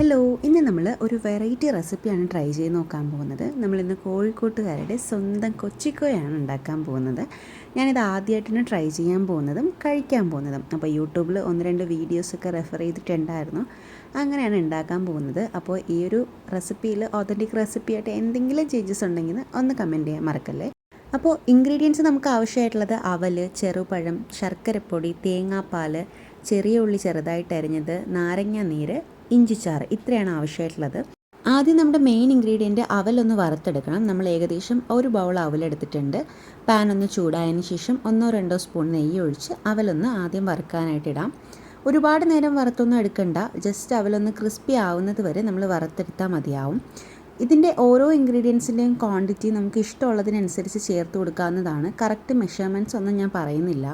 Hello ഇന്ന് നമ്മൾ ഒരു വെറൈറ്റി റെസിപ്പിയാണ് ട്രൈ ചെയ്ത് നോക്കാൻ പോകുന്നത്. നമ്മളിന്ന് കോഴിക്കോട്ടുകാരുടെ സ്വന്തം കൊച്ചിക്കോയാണ് ഉണ്ടാക്കാൻ പോകുന്നത്. ഞാനിത് ആദ്യമായിട്ടാണ് ട്രൈ ചെയ്യാൻ പോകുന്നതും കഴിക്കാൻ പോകുന്നതും. അപ്പോൾ യൂട്യൂബിൽ ഒന്ന് രണ്ട് വീഡിയോസൊക്കെ റെഫർ ചെയ്തിട്ടുണ്ടായിരുന്നു. അങ്ങനെയാണ് ഉണ്ടാക്കാൻ പോകുന്നത്. അപ്പോൾ ഈ ഒരു റെസിപ്പിയിൽ ഒതന്റിക് റെസിപ്പിയായിട്ട് എന്തെങ്കിലും ചേഞ്ചസ് ഉണ്ടെങ്കിൽ ഒന്ന് കമന്റ് ചെയ്യാൻ മറക്കല്ലേ? അപ്പോൾ ഇൻഗ്രീഡിയൻസ് നമുക്ക് ആവശ്യമായിട്ടുള്ളത് അവൽ ചെറുപഴം ശർക്കരപ്പൊടി തേങ്ങാപ്പാൽ ചെറിയ ഉള്ളി ചെറുതായിട്ട് അരിഞ്ഞത് നാരങ്ങ നീര് ഇഞ്ചിച്ചാറ്. ഇത്രയാണ് ആവശ്യമായിട്ടുള്ളത്. ആദ്യം നമ്മുടെ മെയിൻ ഇൻഗ്രീഡിയന്റ് അവലൊന്ന് വറുത്തെടുക്കണം. നമ്മൾ ഏകദേശം ഒരു ബൗൾ അവലെടുത്തിട്ടുണ്ട് പാൻ ഒന്ന് ചൂടായതിന് ശേഷം ഒന്നോ രണ്ടോ സ്പൂൺ നെയ്യ് ഒഴിച്ച് അവലൊന്ന് ആദ്യം വറുക്കാനായിട്ട് ഇടാം. ഒരുപാട് നേരം വറുത്തൊന്നും എടുക്കണ്ട. ജസ്റ്റ് അവലൊന്ന് ക്രിസ്പി ആവുന്നത് വരെ നമ്മൾ വറുത്തെടുത്താൽ മതിയാവും. ഇതിന്റെ ഓരോ ഇൻഗ്രീഡിയൻസിന്റെയും ക്വാണ്ടിറ്റി നമുക്ക് ഇഷ്ടമുള്ളതിനനുസരിച്ച് ചേർത്ത് കൊടുക്കാവുന്നതാണ്. കറക്റ്റ് മെഷർമെന്റ്സ് ഒന്നും ഞാൻ പറയുന്നില്ല.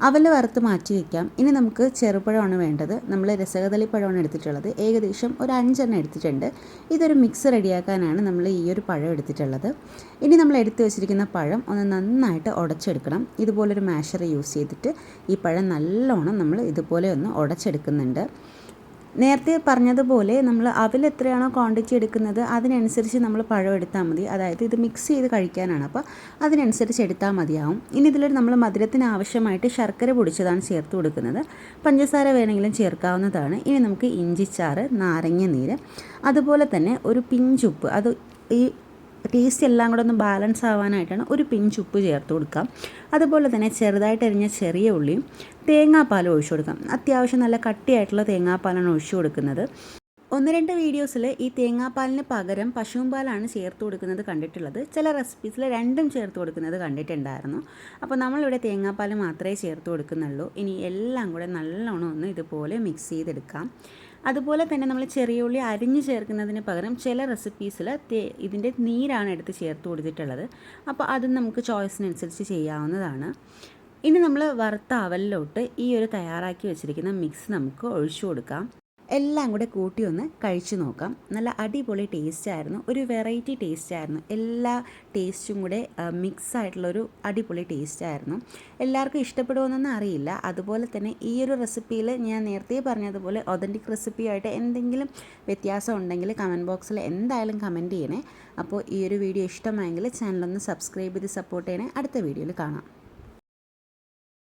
അവൽ വറുത്ത് മാറ്റി വയ്ക്കാം. ഇനി നമുക്ക് ചെറുപഴമാണ് വേണ്ടത്. നമ്മൾ രസകദളി പഴമാണ് എടുത്തിട്ടുള്ളത്. ഏകദേശം ഒരു അഞ്ചെണ്ണം എടുത്തിട്ടുണ്ട്. ഇതൊരു മിക്സ് റെഡിയാക്കാനാണ് നമ്മൾ ഈ ഒരു പഴം എടുത്തിട്ടുള്ളത്. ഇനി നമ്മൾ എടുത്തു വെച്ചിരിക്കുന്ന പഴം ഒന്ന് നന്നായിട്ട് ഉടച്ചെടുക്കണം. ഇതുപോലൊരു മാഷർ യൂസ് ചെയ്തിട്ട് ഈ പഴം നല്ലോണം നമ്മൾ ഇതുപോലെ ഒന്ന് ഉടച്ചെടുക്കുന്നുണ്ട്. നേരത്തെ പറഞ്ഞതുപോലെ നമ്മൾ അവൽ എത്രയാണോ ക്വാണ്ടിറ്റി എടുക്കുന്നത് അതിനനുസരിച്ച് നമ്മൾ പഴം എടുത്താൽ മതി. അതായത് ഇത് മിക്സ് ചെയ്ത് കഴിക്കാനാണ്. അപ്പോൾ അതിനനുസരിച്ച് എടുത്താൽ മതിയാവും. ഇനി ഇതിലൊരു നമ്മൾ മധുരത്തിന് ആവശ്യമായിട്ട് ശർക്കര പൊടിച്ചതാണ് ചേർത്ത് കൊടുക്കുന്നത്. പഞ്ചസാര വേണമെങ്കിലും ചേർക്കാവുന്നതാണ്. ഇനി നമുക്ക് ഇഞ്ചിച്ചാറ് നാരങ്ങ നീര് അതുപോലെ തന്നെ ഒരു പിഞ്ചുപ്പ് അത് ഈ ടേസ്റ്റ് എല്ലാം കൂടെ ഒന്ന് ബാലൻസ് ആവാനായിട്ടാണ് ഒരു പിഞ്ച് ഉപ്പ് ചേർത്ത് കൊടുക്കാം. അതുപോലെ തന്നെ ചെറുതായിട്ട് അരിഞ്ഞ ചെറിയ ഉള്ളിയും തേങ്ങാപ്പാൽ ഒഴിച്ചു കൊടുക്കാം. അത്യാവശ്യം നല്ല കട്ടിയായിട്ടുള്ള തേങ്ങാപ്പാലാണ് ഒഴിച്ചു കൊടുക്കുന്നത്. ഒന്ന് രണ്ട് വീഡിയോസിൽ ഈ തേങ്ങാപ്പാലിന് പകരം പശുവും പാലാണ് ചേർത്ത് കൊടുക്കുന്നത് കണ്ടിട്ടുള്ളത്. ചില റെസിപ്പീസിൽ രണ്ടും ചേർത്ത് കൊടുക്കുന്നത് കണ്ടിട്ടുണ്ടായിരുന്നു. അപ്പോൾ നമ്മളിവിടെ തേങ്ങാപ്പാൽ മാത്രമേ ചേർത്ത് കൊടുക്കുന്നുള്ളൂ. ഇനി എല്ലാം കൂടെ നല്ലോണം ഒന്ന് ഇതുപോലെ മിക്സ് ചെയ്തെടുക്കാം. അതുപോലെ തന്നെ നമ്മൾ ചെറിയ ഉള്ളി അരിഞ്ഞ് ചേർക്കുന്നതിന് പകരം ചില റെസിപ്പീസിൽ ഇതിന്റെ നീരാണ് എടുത്ത് ചേർത്ത് കൊടുത്തിട്ടുള്ളത്. അപ്പോൾ അതും നമുക്ക് ചോയ്സിനനുസരിച്ച് ചെയ്യാവുന്നതാണ്. ഇനി നമ്മൾ വറുത്ത അവലിലോട്ട് ഈ ഒരു തയ്യാറാക്കി വെച്ചിരിക്കുന്ന മിക്സ് നമുക്ക് ഒഴിച്ചു കൊടുക്കാം. എല്ലാം കൂടെ കൂട്ടി ഒന്ന് കഴിച്ചു നോക്കാം. നല്ല അടിപൊളി ടേസ്റ്റ് ആയിരുന്നു. ഒരു വെറൈറ്റി ടേസ്റ്റ് ആയിരുന്നു. എല്ലാ ടേസ്റ്റും കൂടെ മിക്സ് ആയിട്ടുള്ളൊരു അടിപൊളി ടേസ്റ്റ് ആയിരുന്നു. എല്ലാവർക്കും ഇഷ്ടപ്പെടുമെന്നൊന്നും അറിയില്ല. അതുപോലെ തന്നെ ഈ ഒരു റെസിപ്പിയിൽ ഞാൻ നേരത്തെ പറഞ്ഞതുപോലെ ഒതന്റിക് റെസിപ്പിയായിട്ട് എന്തെങ്കിലും വ്യത്യാസം ഉണ്ടെങ്കിൽ കമന്റ് ബോക്സിൽ എന്തായാലും കമന്റ് ചെയ്യണേ. അപ്പോൾ ഈ ഒരു വീഡിയോ ഇഷ്ടമായെങ്കിൽ ചാനലൊന്ന് സബ്സ്ക്രൈബ് ചെയ്ത് സപ്പോർട്ട് ചെയ്യണേ. അടുത്ത വീഡിയോയിൽ കാണാം.